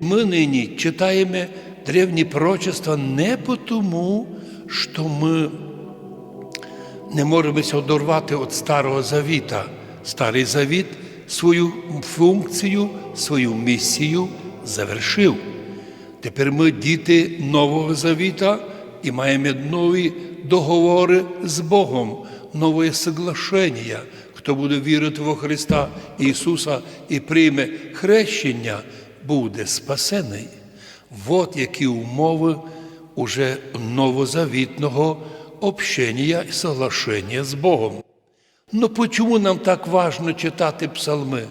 Ми нині читаємо древні пророчества не тому, що ми не можемо одорвати від Старого Завіта. Старий Завіт свою функцію, свою місію завершив. Тепер ми діти Нового Завіта і маємо нові договори з Богом, нове соглашення. Хто буде вірити во Христа Ісуса і прийме хрещення, буде спасений. От які умови уже новозавітного общення і соглашення з Богом. Ну почему нам так важно читати псалми?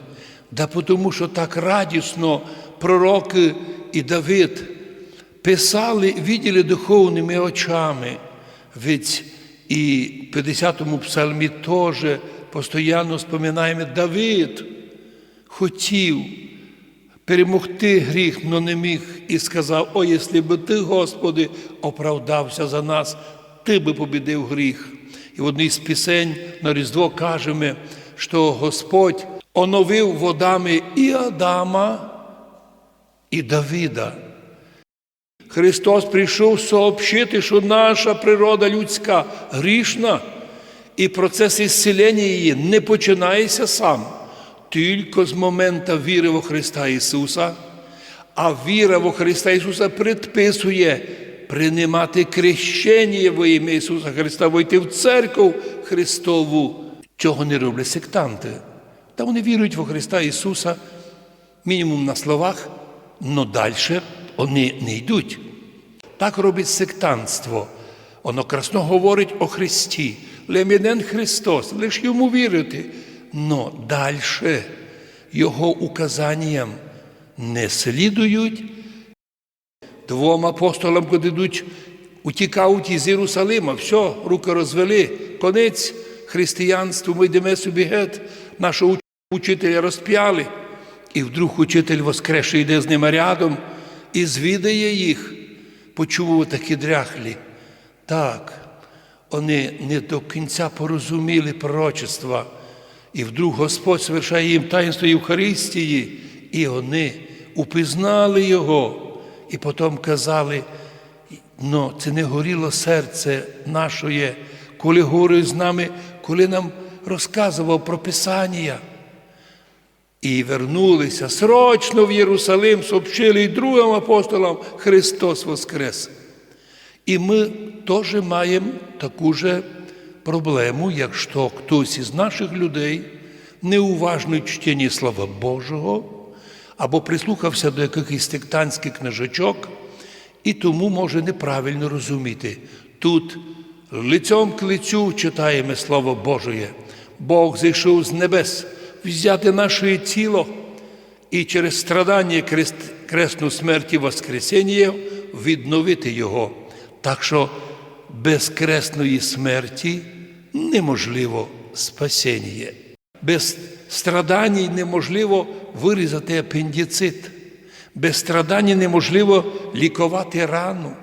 Да тому що так радісно пророки і Давид писали, виділи духовними очами. Ведь і в 50-му псалмі теж постійно споминаємо Давид хотів перемогти гріх, но не міг, і сказав: О, якщо би ти, Господи, оправдався за нас, ти би побідив гріх. І в одній з пісень на Різдво кажемо, що Господь оновив водами і Адама, і Давида. Христос прийшов сообщити, що наша природа людська грішна, і процес ісцілення її не починається сам, тільки з моменту віри во Христа Ісуса, а віра во Христа Ісуса предписує приймати крещення во ім'я Ісуса Христа, войти в церкву Христову, чого не роблять сектанти. Та вони вірують во Христа Ісуса, мінімум на словах, але далі вони не йдуть. Так робить сектантство. Воно красно говорить о Христі. Лемінен Христос, лише йому вірити. Но далі Його указанням не слідують. Двом апостолам, коли йдуть, утікають із Єрусалима, все, руки розвели, конець християнству, ми йдемо собі геть, нашого учителя розп'яли. І вдруг учитель воскреше йде з ними рядом і звідає їх, почув такі дряхлі. Так, вони не до кінця порозуміли пророчества. І вдруг Господь совершає їм таїнство Євхаристії, і вони упізнали Його. І потім казали, ну це не горіло серце нашої, коли говорив з нами, коли нам розказував про Писання. І вернулися срочно в Єрусалим, сообщили і другим апостолам Христос Воскрес. І ми теж маємо таку же проблему, якщо хтось із наших людей неуважно в чтенні Слова Божого або прислухався до якихось сектантських книжечок, і тому може неправильно розуміти. Тут лицем к лицю читаємо Слово Божє. Бог зійшов з небес взяти наше тіло і через страдання крест, кресну смерті Воскресіння відновити Його. Так що без кресної смерті неможливо спасіння. Без страдань неможливо вирізати апендицит. Без страдань неможливо лікувати рану.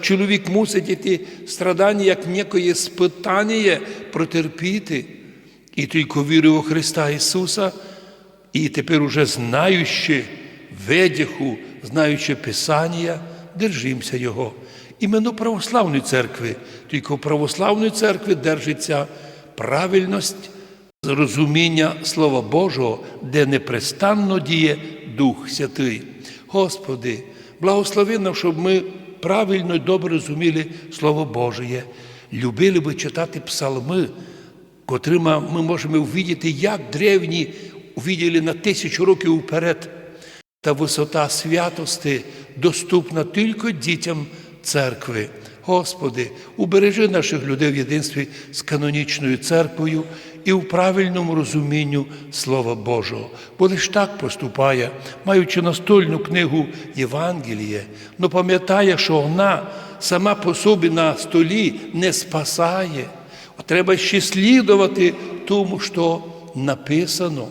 Чоловік мусить іти страдання як некоє спитання протерпіти. І тільки вірив у Христа Ісуса, і тепер уже знаючи ведяху, знаючи Писання, держимося Його. Іменно православної церкви, тільки в православної церкви держиться правильність, зрозуміння Слова Божого, де непрестанно діє Дух Святий. Господи, благослови нам, щоб ми правильно і добре розуміли Слово Божє, любили би читати псалми котрими ми можемо увидіти, як древні увиділи на тисячу років вперед. Та висота святости доступна тільки дітям церкви. Господи, убережи наших людей в єдинстві з канонічною церквою і в правильному розумінню Слова Божого. Бо лиш так поступає, маючи настольну книгу Євангеліє, но пам'ятає, що вона сама по собі на столі не спасає. Треба ще слідувати тому, що написано.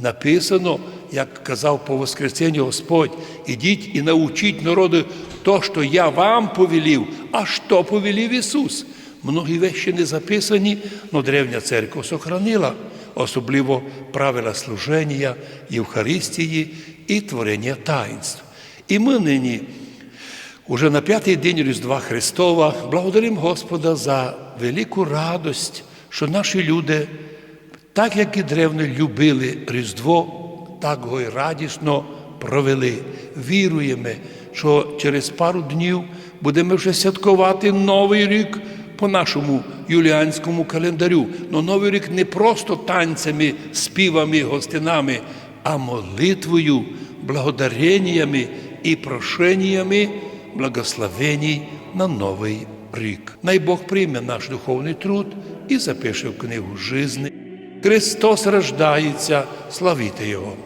Написано, як казав по Воскресенню Господь, ідіть і научіть народу то, що я вам повелів, а що повелів Ісус. Многі вещі не записані, але древня церква сохранила, особливо правила служення, Євхаристії і творення таїнств. І ми нині, уже на п'ятий день Різдва Христова, благодаримо Господа за велику радость, що наші люди, так як і древні любили Різдво, так його і радісно провели. Віруємо, що через пару днів будемо вже святкувати Новий рік по нашому юліанському календарю. Но Новий рік не просто танцями, співами, гостинами, а молитвою, благодареннями і прошеннями благословеній на Новий рік. Най Бог прийме наш духовний труд і запише в книгу жизни. Христос рождається, славіте Його!